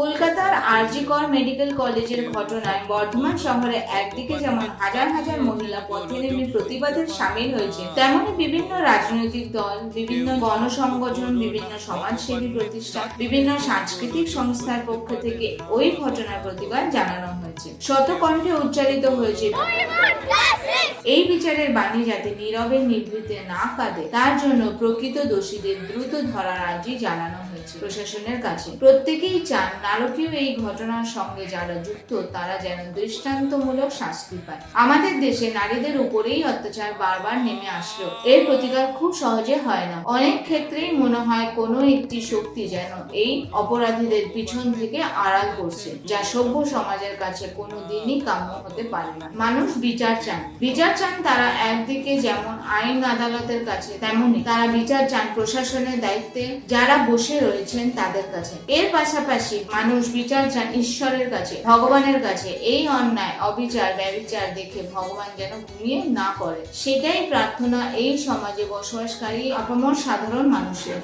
কলকাতার আরজিকর মেডিকেল কলেজের ঘটনায় বর্ধমান শহরে একদিকে যেমন হাজার হাজার মহিলা পথে নেমে প্রতিবাদের সামিল হয়েছে তেমনি বিভিন্ন রাজনৈতিক দল বিভিন্ন গণসংগঠন বিভিন্ন সমাজসেবী প্রতিষ্ঠান বিভিন্ন সাংস্কৃতিক সংস্থার পক্ষ থেকে ওই ঘটনার প্রতিবাদ জানানো হয়েছে। শতকণ্ঠে উচ্চারিত হয়েছে এই বিচারের বাণী যাতে নীরবে নিভৃতে না কাঁদে তার জন্য প্রকৃত দোষীদের দ্রুত ধরার আর্জি জানানো হয়েছে প্রশাসনের কাছে। প্রত্যেকেই চান নারকীয় এই ঘটনার সঙ্গে যারা যুক্ত, তারা যেন দৃষ্টান্তমূলক শাস্তি পায়। আমাদের দেশে নারীদের উপরেই অত্যাচার বারবার নেমে আসলো এর প্রতিকার খুব সহজে হয় না। অনেক ক্ষেত্রেই মনে হয় কোনো একটি শক্তি যেন এই অপরাধীদের পিছন থেকে আড়াল করছে, যা সভ্য সমাজের কাছে কোনো দিনই কাম্য হতে পারে না। মানুষ বিচার চান। বিচার চান তারা একদিকে যেমন আইন আদালতের কাছে তেমনই তারা বিচার চান প্রশাসনের দায়িত্বে। যারা বসে রয়েছেন তাদের কাছে। এর পাশাপাশি মানুষ বিচার চান ঈশ্বরের কাছে, ভগবানের কাছে এই অন্যায়, অবিচার, ব্যবিচার দেখে ভগবান যেন ঘুমিয়ে না পড়ে সেটাই প্রার্থনা এই সমাজে বসবাসকারী অপমর সাধারণ মানুষের!